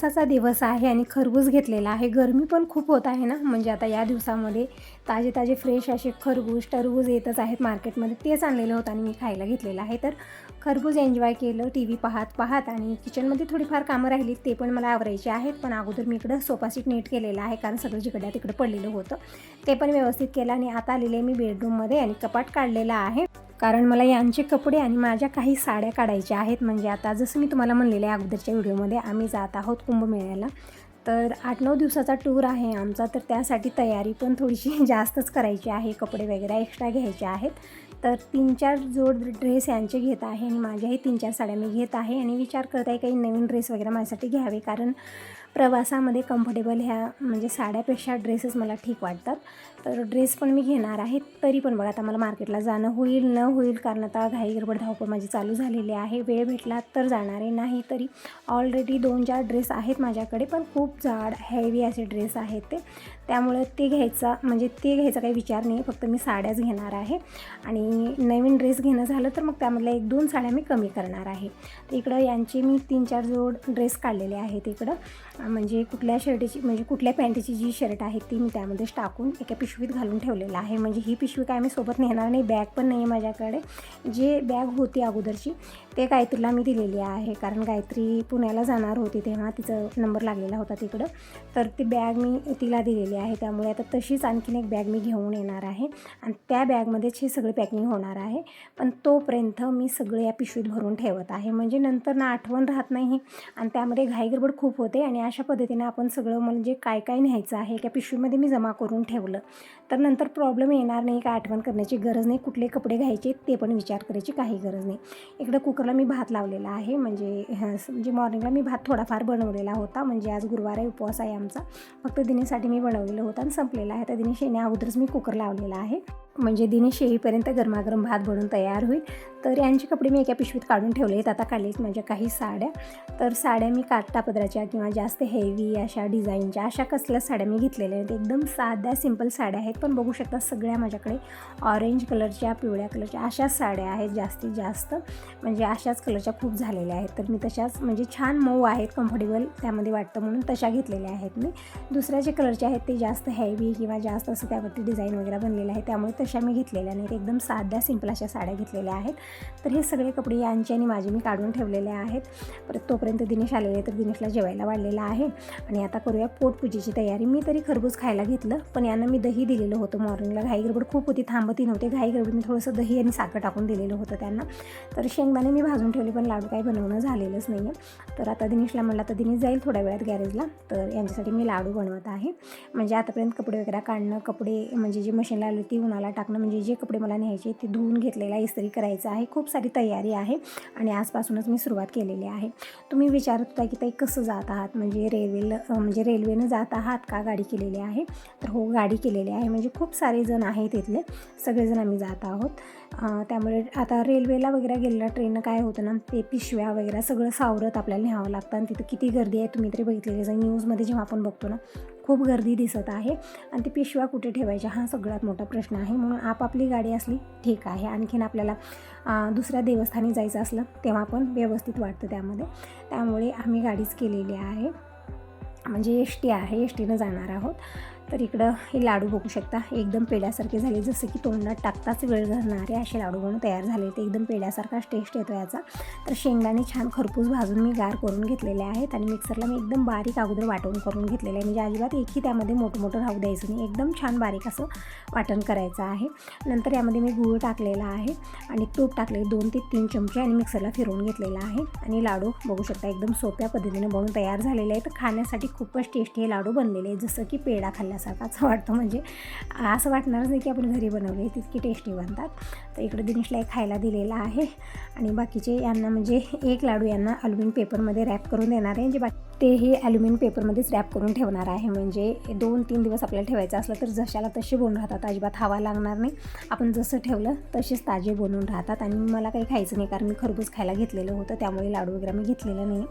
पावसाचा दिवस आहे आणि खरबूज घेतलेला आहे. गरमी पण खूप होत आहे ना? म्हणजे आता या दिवसामध्ये ताजे ताजे फ्रेश असे खरबूज टरबूज येतच आहेत मार्केटमध्ये तेच आणलेलं होतं आणि मी खायला घेतलेलं आहे. तर खरबूज एन्जॉय केलं टी व्ही पाहत पाहत आणि किचनमध्ये थोडीफार कामं राहिली ते पण मला आवरायचे आहेत. पण अगोदर मी इकडं सोफा सीट नीट केलेलं आहे कारण सगळं जिकडं तिकडं पडलेलं होतं. ते पण व्यवस्थित केलं आणि आता आलेले मी बेडरूममध्ये आणि कपाट काढलेला आहे. कारण मला यांचे कपडे आणि माझ्या काही साड्या काढायच्या आहेत. म्हणजे आता जसं मी तुम्हाला म्हणलेलं आहे अगोदरच्या व्हिडिओमध्ये आम्ही जात आहोत कुंभमेळ्याला. तर आठ नऊ दिवसाचा टूर आहे आमचा तर त्यासाठी तयारी पण थोडीशी जास्तच करायची आहे. कपडे वगैरे एक्स्ट्रा घ्यायचे आहेत. तर तीन चार जोड ड्रेस यांचे घेत आहे आणि माझ्याही तीन चार साड्या मी घेत आहे. आणि विचार करत आहे काही नवीन ड्रेस वगैरे माझ्यासाठी घ्यावे कारण प्रवासामध्ये कम्फर्टेबल ह्या म्हणजे साड्यापेक्षा ड्रेसेस मला ठीक वाटतात. तर ड्रेस पण मी घेणार आहे तरी पण बघा आता मला मार्केटला जाणं होईल न होईल कारण आता घाई गडबड धावपळ माझी चालू झालेली आहे. वेळ भेटला तर जाणार आहे नाही तरी ऑलरेडी दोन चार ड्रेस आहेत माझ्याकडे पण खूप जाड हेवी असे ड्रेस आहेत ते. त्यामुळे ते घ्यायचा म्हणजे ते घ्यायचा काही विचार नाही फक्त मी साड्याच घेणार आहे. आणि नवीन ड्रेस घेणं झालं तर मग त्यामधल्या एक दोन साड्या मी कमी करणार आहे. तर इकडं यांचे मी तीन चार जोड ड्रेस काढलेले आहेत इकडं. म्हणजे कुठल्या शर्टीची म्हणजे कुठल्या पॅन्टीची जी शर्ट आहे ती मी त्यामध्येच टाकून एका पिशवीत घालून ठेवलेलं आहे. म्हणजे ही पिशवी काय मी सोबत नेणार नाही बॅग पण नाही आहे माझ्याकडे. जे बॅग होती अगोदरची ते गायत्रीला मी दिलेली आहे. कारण गायत्री पुण्याला जाणार होती तेव्हा तिचं नंबर लागलेला होता तिकडं. तर ती बॅग मी तिला दिलेली आहे. त्यामुळे आता तशीच आणखीन एक बॅग मी घेऊन येणार आहे. आणि त्या बॅगमध्येच हे सगळे पॅकिंग होणार आहे. पण तोपर्यंत मी सगळे या पिशवीत भरून ठेवत आहे. म्हणजे नंतर ना आठवण राहत नाही आणि त्यामध्ये घाईगडबड खूप होते आणि अशा पद्धतीने आपण सगळं म्हणजे काय काय न्यायचं आहे त्या पिशवीमध्ये मी जमा करून ठेवलं. तर नंतर प्रॉब्लेम येणार नाही काय आठवण करण्याची गरज नाही कुठले कपडे घ्यायचे ते पण विचार करायची काही गरज नाही. इकडं कुकरला मी भात लावलेला आहे म्हणजे म्हणजे मॉर्निंगला मी भात थोडाफार बनवलेला होता म्हणजे आज गुरुवार आहे उपवास आहे आमचा. फक्त दिनेसाठी मी बनवलेलं होतं आणि संपलेला आहे. तर दिने शेण्या अगोदरच मी कुकर लावलेला आहे. म्हणजे दिनेश येईपर्यंत गरमागरम भात बनून तयार होईल. तर यांचे कपडे मी एका पिशवीत काढून ठेवले आहेत. आता काढलेत माझ्या काही साड्या. तर साड्या मी काठापदराच्या किंवा जास्त हेवी अशा डिझाईनच्या अशा कसल्या साड्या मी घेतलेल्या आहेत. एकदम साध्या सिंपल साड्या आहेत. पण बघू शकता सगळ्या माझ्याकडे ऑरेंज कलरच्या पिवळ्या कलरच्या अशाच साड्या आहेत. जास्तीत जास्त म्हणजे अशाच कलरच्या खूप झालेल्या आहेत. तर मी तशाच म्हणजे छान मऊ आहेत कम्फर्टेबल त्यामध्ये वाटतं म्हणून तशा घेतलेल्या आहेत मी. दुसऱ्या जे कलरचे आहेत ते जास्त हेवी किंवा जास्त असं त्यावरती डिझाईन वगैरे बनलेलं आहे. त्यामुळे अशा मी घेतलेल्या नाहीत. एकदम साध्या सिंपल अशा साड्या घेतलेल्या आहेत. तर हे सगळे कपडे यांचे आणि माझे मी काढून ठेवलेले आहेत. परत तोपर्यंत दिनेश आलेले तर दिनेशला जेवायला वाढलेला आहे. आणि आता करूया पोटपूजेची तयारी. मी तरी खरबूज खायला घेतलं पण यांना मी दही दिलेलं होतं मॉर्निंगला. घाई गडबड खूप होती थांबती नव्हते. घाई गडबडीने थोडंसं दही आणि साखर टाकून दिलेलं होतं त्यांना. तर शेंगदाणे मी भाजून ठेवले पण लाडू काही बनवणं झालेलंच नाही आहे तर आता दिनेशला म्हणलं तर दिनेश जाईल थोड्या वेळात गॅरेजला. तर यांच्यासाठी मी लाडू बनवत आहे. म्हणजे आतापर्यंत कपडे वगैरे काढणं कपडे म्हणजे जे मशीनला आले ती उन्हाला टाकणं म्हणजे जे कपडे मला न्यायचे ते धुवून घेतलेला इस्त्री करायचं आहे. खूप सारी तयारी आहे आणि आजपासूनच मी सुरुवात केलेली आहे. तुम्ही विचारत होता की ताई कसं जात आहात? म्हणजे रेल्वेला म्हणजे रेल्वेनं जात आहात का गाडी केलेली आहे? तर हो गाडी केलेली आहे. म्हणजे खूप सारे जण आहेत तिथले सगळेजण आम्ही जात आहोत. त्यामुळे आता रेल्वेला वगैरे गेलेल्या ट्रेननं काय होतं ना ते पिशव्या वगैरे सगळं सावरत आपल्याला न्यावं लागतं आणि तिथं किती गर्दी आहे तुम्ही तरी बघितलेली जर न्यूजमध्ये जेव्हा आपण बघतो ना खूप गर्दी दिसत आहे आणि ती पिशव्या कुठे ठेवायच्या हा सगळ्यात मोठा प्रश्न आहे. म्हणून आपापली गाडी असली ठीक आहे. आणखीन आपल्याला दुसऱ्या देवस्थानी जायचं असलं तेव्हा पण व्यवस्थित वाटतं त्यामध्ये. त्यामुळे आम्ही गाडीच केलेली आहे. म्हणजे एस टी आहे. एस टीनं जाणार आहोत. तर इकडं हे लाडू बघू शकता. एकदम पेड्यासारखे झाले. जसं की तोंडात टाकताच वेळ घालणारे असे लाडू बनवून तयार झाले ते एकदम पेड्यासारखाच टेस्ट येतो याचा. तर शेंगदाणे छान खरपूस भाजून मी गार करून घेतलेले आहेत आणि मिक्सरला मी एकदम बारीक अगोदर वाटून करून घेतलेलं आहे. म्हणजे अजिबात एकही त्यामध्ये मोठं मोठं राहू द्यायचं नाही. एकदम छान बारीक असं वाटण करायचं आहे. नंतर यामध्ये मी गूळ टाकलेला आहे आणि तूप टाकले. दोन ते तीन चमचे आणि मिक्सरला फिरवून घेतलेला आहे. आणि लाडू बघू शकता एकदम सोप्या पद्धतीने बनवून तयार झालेले आहे तर खाण्यासाठी खूपच टेस्टी हे लाडू बनलेले आहेत. जसं की पेढा असं वाटतो. म्हणजे असं वाटणारच नाही की आपण घरी बनवले तितकी टेस्टी बनतात. तर इकडे दिनेशला एक खायला दिलेला आहे. आणि बाकीचे यांना म्हणजे एक लाडू यांना अल्युमिनियम पेपरमध्ये रॅप करून देणार आहे. म्हणजे बाकी ते हे ॲल्युमिनियम पेपरमध्येच रॅप करून ठेवणार आहे. म्हणजे दोन तीन दिवस आपल्याला ठेवायचं असलं तर जशाला तसे बनून राहतात. अजिबात हवा लागणार नाही. आपण जसं ठेवलं तसेच ताजे बनून राहतात. आणि मला काही खायचं नाही कारण मी खरबूज खायला घेतलेलं होतं. त्यामुळे लाडू वगैरे मी घेतलेलं नाही.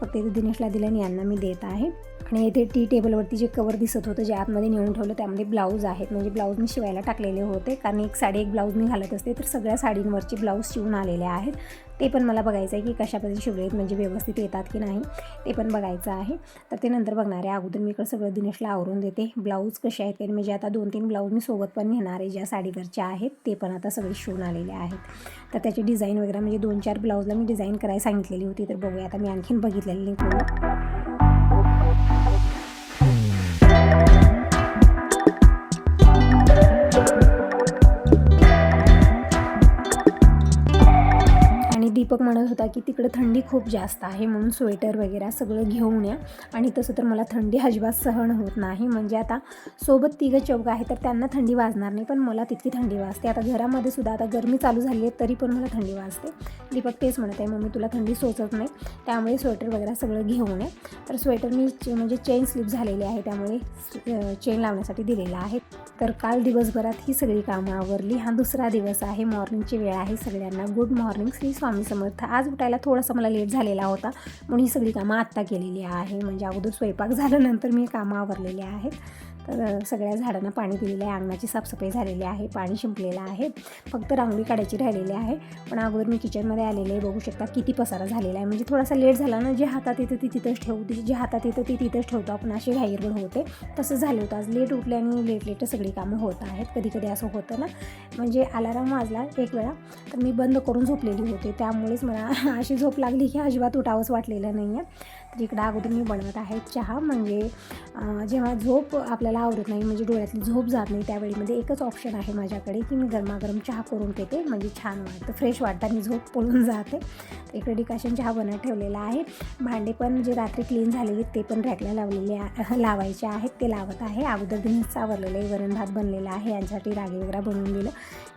फक्त इथे दिनेशला दिलं आणि यांना मी देत आहे. आणि इथे टी टेबलवरती जे कवर दिसत होतं जे आतमध्ये नेऊन ठेवलं त्यामध्ये ब्लाऊज आहेत. म्हणजे ब्लाऊज मी शिवायला टाकलेले होते. कारण एक साडी एक ब्लाऊज मी घालत असते. तर सगळ्या साडींवरचे ब्लाऊज शिवून आलेले आहेत. ते पण मला बघायचं आहे की कशा पद्धतीने शिवले आहेत म्हणजे व्यवस्थित येतात की नाही ते पण बघायचं आहे. तर ते नंतर बघणार. आहे अगोदर मी इकडं सगळं दिनेशला आवरून देते. ब्लाऊज कसे आहेत कारण म्हणजे आता दोन तीन ब्लाऊज मी सोबत पण नेणार आहे ज्या साडीवरच्या आहेत ते पण आता सगळे शिवून आलेले आहेत. तर त्याची डिझाईन वगैरे म्हणजे दोन चार ब्लाऊजला मी डिझाईन करायला सांगितलेली होती तर बघूया. आता मी आणखीन बघितलेली नाही दीपक म्हणत होता की तिकडे थंडी खूप जास्त आहे म्हणून स्वेटर वगैरे सगळं घेऊन या. आणि तसं तर मला थंडी अजिबात सहन होत नाही. म्हणजे आता सोबत तिघं चौघ आहे तर त्यांना थंडी वाजणार नाही पण मला तितकी थंडी वाजते. आता घरामध्ये सुद्धा आता गरमी चालू झाली आहे तरी पण मला थंडी वाजते. दीपक तेच म्हणत आहे मम्मी तुला थंडी सोचत नाही. त्यामुळे स्वेटर वगैरे सगळं घेऊन या. तर स्वेटर मी चे- म्हणजे चेन स्लिप झालेली आहे त्यामुळे चेन लावण्यासाठी दिलेला आहे. तर काल दिवसभरात ही सगळी कामं आवरली. हा दुसरा दिवस आहे. मॉर्निंगची वेळ आहे सगळ्यांना. Good morning Shri Swami Samarth. आज उठायला थोडासा मला लेट झालेला होता. म्हणून ही सगळी कामं आत्ता केलेली आहे. म्हणजे अगोदर स्वयंपाक झाल्यानंतर मी कामं आवरलेली आहेत. तर सगळ्या झाडांना पाणी दिलेलं आहे. अंगणाची साफसफाई झालेली आहे. पाणी शिंपलेलं आहे. फक्त रांगोळी काढायची राहिलेली आहे. पण अगोदर मी किचनमध्ये आलेले आहे. बघू शकता किती पसारा झालेला आहे. म्हणजे थोडासा लेट झाला ना जे हातात येतं ती तिथंच ठेवू जे हातात येतं ती तिथंच ठेवतो. आपण अशी घाईरबड होते. तसं झालं होतं. आज लेट उठले आणि लेट लेट सगळी कामं होत आहेत. कधी कधी असं होतं ना. म्हणजे अलाराम वाजला एक वेळा. तर मी बंद करून झोपलेली होते. त्यामुळेच मला अशी झोप लागली की अजिबात उठावंच वाटलेलं नाही आहे तर इकडं अगोदर मी बनवत आहे चहा. म्हणजे जेव्हा झोप आपल्याला आवडत नाही म्हणजे डोळ्यातली झोप जात नाही त्यावेळीमध्ये म्हणजे एकच ऑप्शन आहे माझ्याकडे की मी गरमागरम चहा करून पिते. म्हणजे छान वाटतं फ्रेश वाटतं आणि झोप पळून जाते. इकडे डिकाशन चहा बनत ठेवलेला आहे. भांडे पण जे रात्री क्लीन झालेले ते पण रॅकला लावलेले लावायचे आहेत. ते लावत आहे. अगोदर दिनेश आवरलेलं आहे वरण भात बनलेला आहे. यांच्यासाठी रागी वगैरे बनवून दिलं.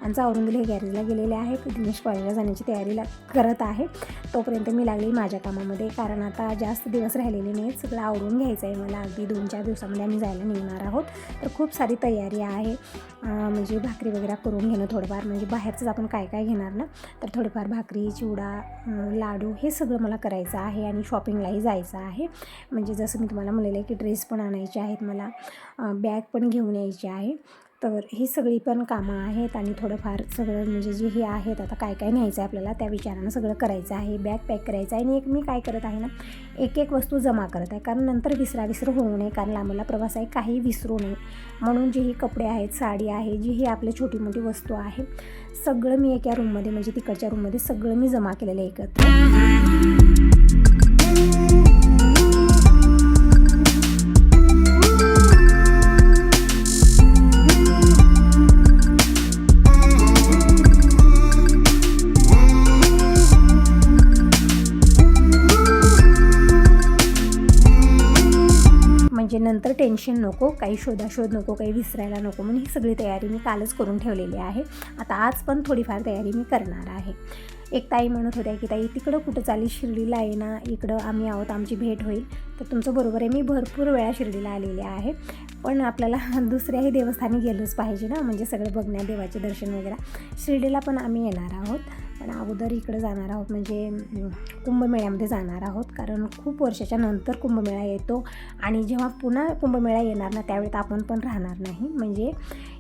यांचं आवरून हे गॅरेजला गेलेले आहे दिनेश कॉलेजला जाण्याची तयारीला करत आहे. तोपर्यंत मी लागली माझ्या कामामध्ये. कारण आता जास्त दिवस राहिलेले नाहीत. सगळं आवरून घ्यायचं आहे मला. अगदी दोन चार दिवसामध्ये आम्ही जायला निघणार आहोत. तर खूप सारी तयारी आहे. म्हणजे भाकरी वगैरे करून घेणं थोडंफार. म्हणजे बाहेरचंच आपण काय काय घेणार ना? तर थोडंफार भाकरी चिवडा लाडू हे सगळं मला करायचं आहे आणि शॉपिंगलाही जायचं आहे. म्हणजे जसं मी तुम्हाला म्हणलेलं आहे की ड्रेस पण आणायचे आहेत मला. बॅग पण घेऊन यायची आहे. तर ही सगळी पण कामं आहेत आणि थोडंफार सगळं म्हणजे जे हे आहेत आता काय काय न्यायचं आहे आपल्याला त्या विचारानं सगळं करायचं आहे बॅग पॅक करायचं आहे आणि एक मी काय करत आहे ना एक एक वस्तू जमा करत आहे. कारण नंतर विसरा विसर होऊ नये कारण लांबला प्रवास आहे काही विसरू नये. म्हणून जे ही कपडे आहेत साडी आहे जी ही आपली छोटी मोठी वस्तू आहे सगळं मी एका रूममध्ये म्हणजे तिकडच्या रूममध्ये सगळं मी जमा केलेलं आहे एकत्र. नंतर टेन्शन नको काही शोधाशोध नको काही विसरायला नको म्हणून ही सगळी तयारी मी कालच करून ठेवलेली आहे. आता आज पण थोडीफार तयारी मी करणार आहे. एक ताई म्हणत होत्या की ताई तिकडं कुठं चाली शिर्डीला आहे ना? इकडं आम्ही आहोत आमची भेट होईल. तर तुमचं बरोबर आहे मी भरपूर वेळा शिर्डीला आलेले आहे. पण आपल्याला दुसऱ्याही देवस्थानी गेलोच पाहिजे ना? म्हणजे सगळं बघण्या देवाचे दर्शन वगैरे. शिर्डीला पण आम्ही येणार आहोत. पण अगोदर इकडे जाणार आहोत म्हणजे कुंभमेळ्यामध्ये जाणार आहोत. कारण खूप वर्षाच्या नंतर कुंभमेळा येतो आणि जेव्हा पुन्हा कुंभमेळा येणार ना त्यावेळेत आपण पण राहणार नाही. म्हणजे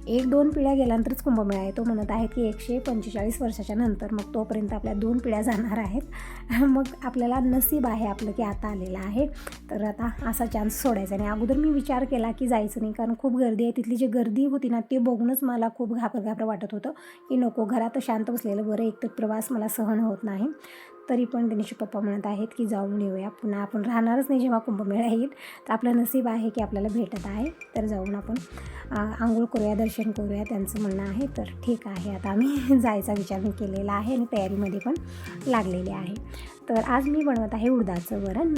एक दोन पिढ्या गेल्यानंतरच कुंभमेळा आहे. तो म्हणत आहे की एकशे पंचेचाळीस वर्षाच्या नंतर मग तोपर्यंत आपल्या दोन पिढ्या जाणार आहेत. मग आपल्याला नसीब आहे आपलं की आता आलेलं आहे. तर आता असा चान्स सोडायचा नाही. अगोदर मी विचार केला की जायचं नाही कारण खूप गर्दी आहे. तिथली जी गर्दी होती ना ते बघूनच मला खूप घाबर घाबर वाटत होतं की नको घरात शांत बसलेलं बरं एक तर प्रवास मला सहन होत नाही. तरी पण गणेश पप्पा म्हणत आहेत की जाऊन येऊया. पुन्हा आपण राहणारच नाही जेव्हा कुंभमेळा येईल तर आपलं नसीब आहे की आपल्याला भेटत आहे. तर जाऊन आपण आंघोळ करूया दर्शन करूया त्यांचं म्हणणं आहे. तर ठीक आहे. आता आम्ही जायचा विचार मी केलेला आहे आणि तयारीमध्ये पण लागलेले आहे. तर आज मी बनवत आहे उडदाचं वरण.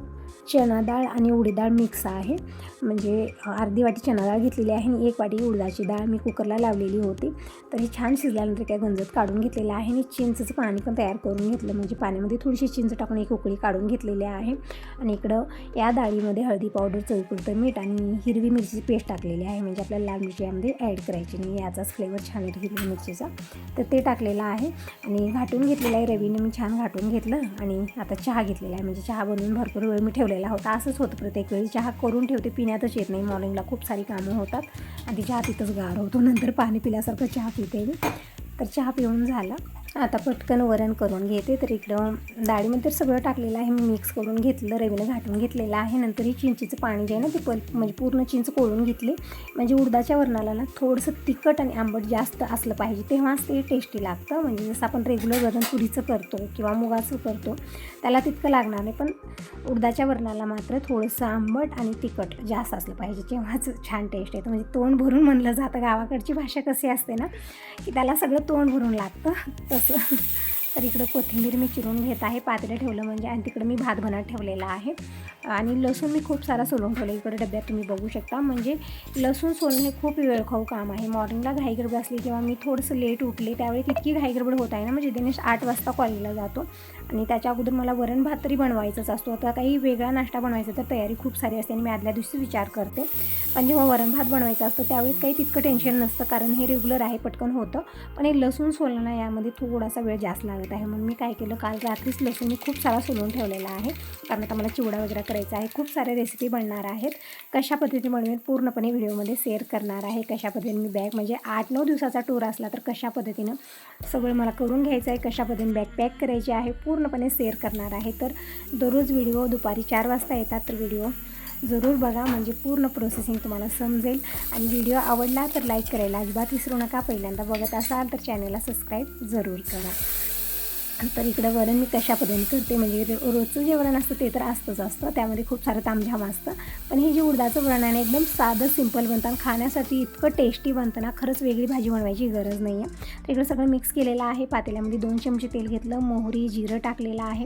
चणा डाळ आणि उडीद डाळ मिक्स आहे. म्हणजे अर्धी वाटी चणा डाळ घेतलेली आहे आणि एक वाटी उडदाची डाळ मी कुकरला लावलेली होती. तर हे छान शिजल्यानंतर काय गंजत काढून घेतलेलं आहे आणि चिंचचं पाणी पण तयार करून घेतलं. म्हणजे पाण्यामध्ये थोडीशी चिंच टाकून एक उकळी काढून घेतलेली आहे. आणि इकडं या डाळीमध्ये हळदी पावडर चवीपुरतं मीठ आणि हिरवी मिरचीची पेस्ट टाकलेली आहे. म्हणजे आपल्याला लाल मिरची यामध्ये ॲड करायची नाही. याचाच फ्लेवर छान येतो हिरवी मिरचीचा. तर ते टाकलेलं आहे. आणि घाटून घेतलेलं आहे रवीने. मी छान घाटून घेतलं आणि आता चहा घेतलेला आहे. म्हणजे चहा बनवून भरपूर वेळ मी ठेवलेला होता. असंच होतं प्रत्येक वेळी. चहा करून ठेवते पिण्यातच येत नाही. मॉर्निंगला खूप सारी कामं होतात. आधी चहा तिथंच गार होतो. नंतर पाणी पिल्यासारखं चहा पिते मी. तर चहा पिऊन झाला. आता पटकन वरण करून घेते. तर इकडं डाळीमध्ये तर सगळं टाकलेलं आहे. मी मिक्स करून घेतलं रवीनं घाटून घेतलेलं आहे. नंतर ही चिंचेचं पाणी जे आहे ना ते पल म्हणजे पूर्ण चिंच कोळून घेतली. म्हणजे उडदाच्या वरणाला ना थोडंसं तिखट आणि आंबट जास्त असलं पाहिजे. तेव्हाच ते टेस्टी लागतं. म्हणजे जसं आपण रेग्युलर वरण तुरीचं करतो किंवा मुगाचं करतो त्याला तितकं लागणार नाही. पण उडदाच्या वरणाला मात्र थोडंसं आंबट आणि तिखट जास्त असलं पाहिजे. तेव्हाच छान टेस्ट येतं. म्हणजे तोंड भरून म्हणलं जातं. गावाकडची भाषा कशी असते ना की त्याला सगळं तोंड भरून लागतं. तसं तर इकडं कोथिंबीर मी चिरून घेत आहे पातेलं ठेवलं म्हणजे आणि तिकडं मी भात बनत ठेवलेला आहे. आणि लसूण मी खूप सारा सोलून ठेवलं इकडे डब्यात तुम्ही बघू शकता. म्हणजे लसूण सोलणं हे खूप वेळखाऊ काम आहे. मॉर्निंगला घाईगडबड असली किंवा मी थोडंसं लेट उठले त्यावेळी तितकी घाईगडबड होत आहे ना. म्हणजे दिनेश आठ वाजता कॉलेजला जातो. आणि त्याच्या अगोदर मला वरण भात तरी बनवायचंच असतो. आता काही वेगळा नाश्ता बनवायचा तर तयारी खूप सारी असते आणि मी आदल्या दिवशी विचार करते. पण जेव्हा वरण भात बनवायचं असतं त्यावेळी काही तितकं टेन्शन नसतं कारण हे रेग्युलर आहे पटकन होतं. पण हे लसूण सोलणं यामध्ये थोडासा वेळ जास्त लागत आहे. म्हणून मी काय केलं काल रात्रीच लसूण मी खूप सारा सोलून ठेवलेला आहे. कारण आता मला चिवडा वगैरे करायचा आहे. खूप साऱ्या रेसिपी बनणार आहेत. कशा पद्धतीने बनवेल पूर्णपणे व्हिडिओमध्ये शेअर करणार आहे. कशा पद्धतीने मी बॅग म्हणजे आठ नऊ दिवसाचा टूर असला तर कशा पद्धतीनं सगळं मला करून घ्यायचं आहे. कशा पद्धतीने बॅग पॅक करायची आहे. पूर्ण पूर्णपणे शेअर करणार आहे. तर दररोज व्हिडिओ दुपारी चार वाजता येतात तर व्हिडिओ जरूर बघा. म्हणजे पूर्ण प्रोसेसिंग तुम्हाला समजेल. आणि व्हिडिओ आवडला तर लाईक करायला अजिबात विसरू नका. पहिल्यांदा बघत असाल तर चॅनलला सबस्क्राईब जरूर करा. तर इकडं वरण मी कशा पद्धतीने करते? म्हणजे रोजचं जे वरण असतं ते तर असतंच असतं. त्यामध्ये खूप सारं तामझाम असतं. पण हे जे उडदाचं वरण आहे एकदम साधं सिंपल बनतं आणि खाण्यासाठी इतकं टेस्टी बनतं ना खरंच वेगळी भाजी बनवायची गरज नाही आहे तर इकडं सगळं मिक्स केलेलं आहे. पातेल्यामध्ये दोन चमचे तेल घेतलं मोहरी जिरं टाकलेलं आहे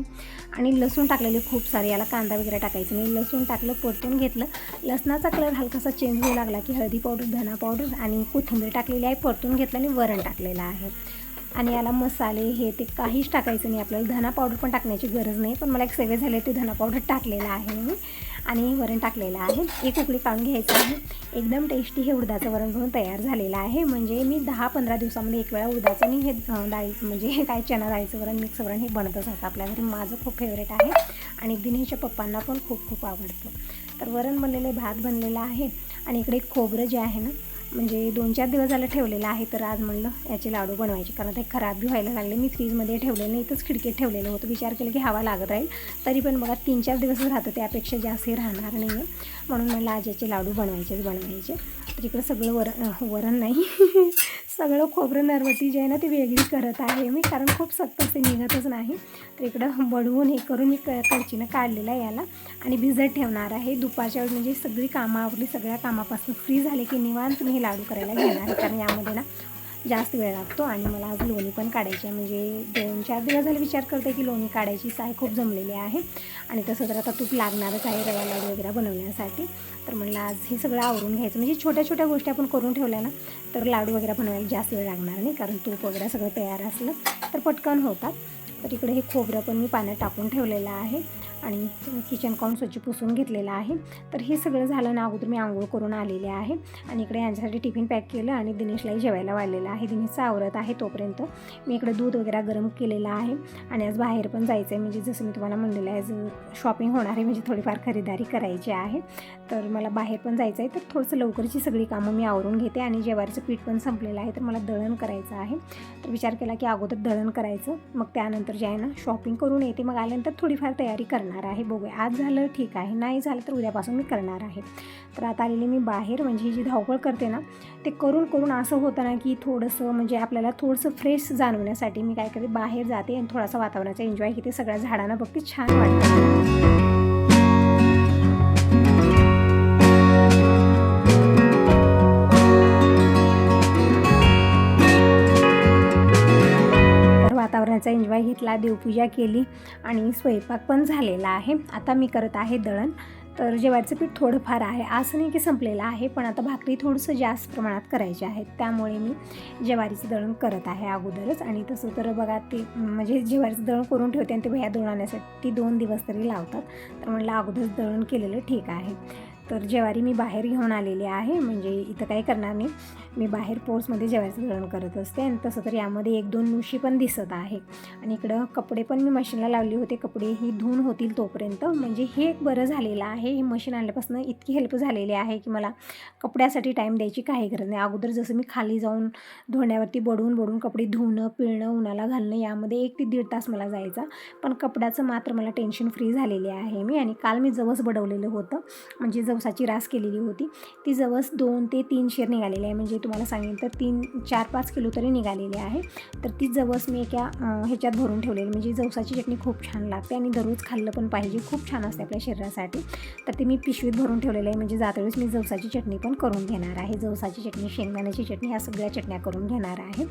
आणि लसूण टाकलेले खूप सारे. याला कांदा वगैरे टाकायचं नाही. लसूण टाकलं परतून घेतलं. लसणाचा कलर हलकासा चेंज होऊ लागला की हळदी पावडर धना पावडर आणि कोथिंबीर टाकलेली आहे परतून घेतलं आणि वरण टाकलेलं आहे. आणि याला मसाले हे ते काहीच टाकायचं नाही. आपल्याला धना पावडर पण टाकण्याची गरज नाही. पण मला एक सवय झाली ते धना पावडर टाकलेलं आहे मी. आणि वरण टाकलेलं आहे. एक उकळी काढून घ्यायचं आहे. एकदम टेस्टी हे उडदाचं वरण घेऊन तयार झालेलं आहे. म्हणजे मी दहा पंधरा दिवसामध्ये एक वेळा उडदाचं आणि हे डाळीचं म्हणजे म्हणजे काय चना डाळीचं वरण मिक्स वरण हे बनतच असतं आपल्या घरी माझं खूप फेवरेट आहे. आणि दिनेशच्या पप्पांना पण खूप खूप आवडतं. तर वरण बनलेलं आहे, भात बनलेला आहे. आणि इकडे खोबरं जे आहे ना म्हणजे दोन चार दिवस झालं ठेवलेलं आहे तर आज म्हणलं याचे लाडू बनवायचे. कारण ते खराब बी व्हायला लागले. मी फ्रीजमध्ये ठेवलेलं नाही इथंच खिडकीत ठेवलेलं होतं. विचार केला की हवा लागत राहील. तरी पण बघा तीन चार दिवस राहतं. त्यापेक्षा जास्त राहणार नाही आहे म्हणून म्हणलं आज याचे लाडू बनवायचेच बनवायचे. तर इकडं सगळं वरण वरण नाही. सगळं खोबरं नरवटी जे आहे ना ते वेगळी करत आहे मी कारण खूप सक्त ते निघतच नाही. तर इकडं बडवून हे करून मी क कडचीनं काढलेलं आहे याला. आणि भिजत ठेवणार आहे. दुपारच्या वेळी म्हणजे सगळी कामं सगळ्या कामापासून फ्री झाले की निवांत मी हे लाडू करायला घेणार आहे. कारण यामध्ये ना जास्त वेळ लागतो आणि मला आज लोणी पण काढायची आहे. म्हणजे दोन चार दिवस झाले विचार करते की लोणी काढायची साय खूप जमलेली आहे. आणि तसं तर आता तूप लागणारच आहे रवा लाडू वगैरे बनवण्यासाठी. तर म्हणलं आज हे सगळं आवरून घ्यायचं. म्हणजे छोट्या छोट्या गोष्टी आपण करून ठेवल्या ना तर लाडू वगैरे बनवायला जास्त वेळ लागणार नाही. कारण तूप वगैरे सगळं तयार असलं तर पटकन होतात. तर इकडे हे खोबरं पण मी पाण्यात टाकून ठेवलेलं आहे. आणि किचन काउंट स्वच्छ पुसून घेतलेलं आहे. तर हे सगळं झालं ना अगोदर मी आंघोळ करून आलेले आहे. आणि इकडे यांच्यासाठी टिफिन पॅक केलं आणि दिनेशलाही जेवायला वाढलेलं आहे. दिनेशचा आवरत आहे तोपर्यंत. मी इकडे दूध वगैरे गरम केलेलं आहे. आणि आज बाहेर पण जायचं आहे म्हणजे जसं मी तुम्हाला म्हणलेलं आहे आज शॉपिंग होणार आहे. म्हणजे थोडीफार खरेदारी करायची आहे. तर मला बाहेर पण जायचं आहे तर थोडंसं लवकरची सगळी कामं मी आवरून घेते. आणि जेवारीचं पीठ पण संपलेलं आहे. तर मला दळण करायचं आहे. तर विचार केला की अगोदर दळण करायचं. मग त्यानंतर जे आहे ना शॉपिंग करून येते. मग आल्यानंतर थोडीफार तयारी करणार. आहे. बघूया. आज झालं ठीक आहे. नाही झालं तर उद्यापासून मी करणार आहे. तर आता आलेली मी बाहेर. म्हणजे ही जी धावपळ करते ना ते करून करून असं होतं ना की थोडंसं म्हणजे आपल्याला थोडंसं फ्रेश जाणवण्यासाठी मी काय करते बाहेर जाते आणि थोडासा वातावरणाचा एन्जॉय घेते. सगळ्या झाडांना बघते. छान वाटतं. लग्नाचा एन्जॉय घेतला देवपूजा केली आणि स्वयंपाक पण झालेला आहे. आता मी करत आहे दळण. तर जेवारीचं पीठ थोडंफार आहे. असं नाही की संपलेलं आहे पण आता भाकरी थोडंसं जास्त प्रमाणात करायची आहेत. त्यामुळे मी ज्वारीचं दळण करत आहे अगोदरच. आणि तसं तर बघा ते म्हणजे ज्वारीचं दळण करून ठेवते आणि ते भया दळून आणण्यासाठी दोन दिवस तरी लावतात. तर म्हणलं अगोदरच दळण केलेलं ठीक आहे. तर ज्वारी मी बाहेर घेऊन आलेली आहे. म्हणजे इथं काही करणार नाही. मी बाहेर पोर्समध्ये जेवायचं दळण करत असते आणि तसं तर यामध्ये एक दोन मुशी पण दिसत आहे. आणि इकडं कपडे पण मी मशीनला लावले होते. कपडे ही धुवून होतील तोपर्यंत. म्हणजे हे एक बरं झालेलं आहे. हे मशीन आणल्यापासून इतकी हेल्प झालेली आहे की मला कपड्यासाठी टाईम द्यायची काही गरज नाही. अगोदर जसं मी खाली जाऊन धुण्यावरती बडवून बडवून कपडे धुणं पिळणं उन्हाला घालणं यामध्ये एक ते दीड तास मला जायचा. पण कपड्याचं मात्र मला टेन्शन फ्री झालेले आहे मी. आणि काल मी जवस बडवलेलं होतं. म्हणजे जवसाची रास केलेली होती. ती जवस दोन ते तीन शेर निघालेली आहे. म्हणजे तुम्हाला सांगेन तर तीन चार पाच किलो तरी निघालेली आहे. तर ती जवस मी एका ह्याच्यात भरून ठेवलेली म्हणजे जवसाची चटणी खूप छान लागते आणि दररोज खाल्लं पण पाहिजे खूप छान असते आपल्या शरीरासाठी. तर ते मी पिशवीत भरून ठेवलेलं आहे म्हणजे जातवेळेस मी जवसाची चटणी पण करून घेणार आहे. जवसाची चटणी शेंगदाण्याची चटणी ह्या सगळ्या चटण्या करून घेणार आहे.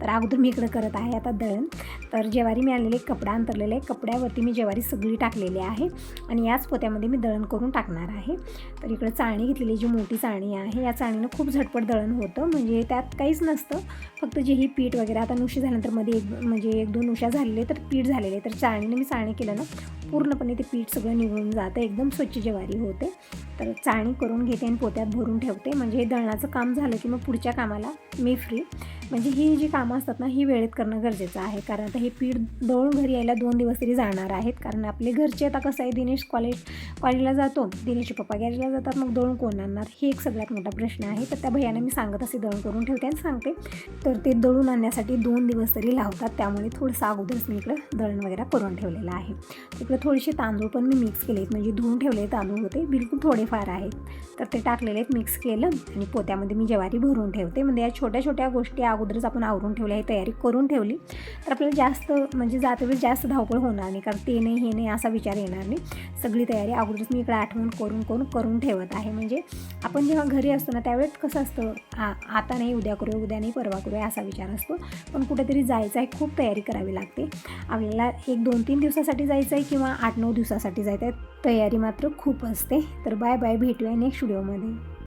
तर अगोदर मी इकडं करत आहे आता दळण. तर ज्वारी मी आणलेले कपडा अंतरलेला आहे कपड्यावरती मी ज्वारी सगळी टाकलेली आहे आणि याच पोत्यामध्ये मी दळण करून टाकणार आहे. तर इकडं चाळणी घेतलेली जी मोठी चाळणी आहे या चाळणीनं खूप झटपट दळण होत म्हणजे त्यात काहीच नसतं. फक्त जे ही पीठ वगैरे आता नुशी झाल्यानंतरमध्ये एक म्हणजे एक दोन उशा झालेले तर पीठ झालेले तर चाळणीने मी चाळणी केलं ना पूर्णपणे ते पीठ सगळं निघून जातं. एकदम स्वच्छ ज्वारी होते. तर चाळणी करून घेते आणि पोत्यात भरून ठेवते. म्हणजे हे दळणाचं काम झालं की मग पुढच्या कामाला मी फ्री म्हणजे ही जी कामं असतात ना ही वेळेत करणं गरजेचं आहे. कारण आता हे पीठ दळून घरी यायला दोन दिवस तरी जाणार आहेत. कारण आपले घरचे आता कसं आहे दिनेश कॉलेज कॉलेजला जातो. दिनेशचे पप्पा गॅरेजला जातात मग दळून कोण आणणार हे एक सगळ्यात मोठा प्रश्न आहे. तर त्या भैयाने मी सांगत असे दळण करून ठेवते आणि सांगते. तर ते दळून आणण्यासाठी दोन दिवस तरी लावतात. त्यामुळे थोडंसं अगोदरच मी इकडं दळण वगैरे करून ठेवलेलं आहे. इकडे थोडेसे तांदूळ पण मी मिक्स केले आहेत. म्हणजे धुवून ठेवलेले तांदूळ होते. बिलकुल थोडेफार आहेत. तर ते टाकलेले आहेत मिक्स केलं आणि पोत्यामध्ये मी ज्वारी भरून ठेवते. म्हणजे या छोट्या छोट्या गोष्टी अगोदरच आपण आवरून ठेवली आहे तयारी करून ठेवली. तर आपल्याला जास्त म्हणजे जातेवेळेस जास्त धावपळ होणार नाही कारण ते नाही हे नाही असा विचार येणार नाही. सगळी तयारी अगोदरच मी इकडे आठवण करून करून करून ठेवत आहे. म्हणजे आपण जेव्हा घरी असतो ना त्यावेळेस कसं असतं आ आता नाही उद्या करूया उद्या नाही परवा करूया असा विचार असतो. पण कुठेतरी जायचं आहे खूप तयारी करावी लागते. आपल्याला एक दोन तीन दिवसासाठी जायचं आहे किंवा आठ नऊ दिवसासाठी जायचं आहे तयारी मात्र खूप असते. तर बाय बाय भेटूया नेक्स्ट व्हिडिओमध्ये.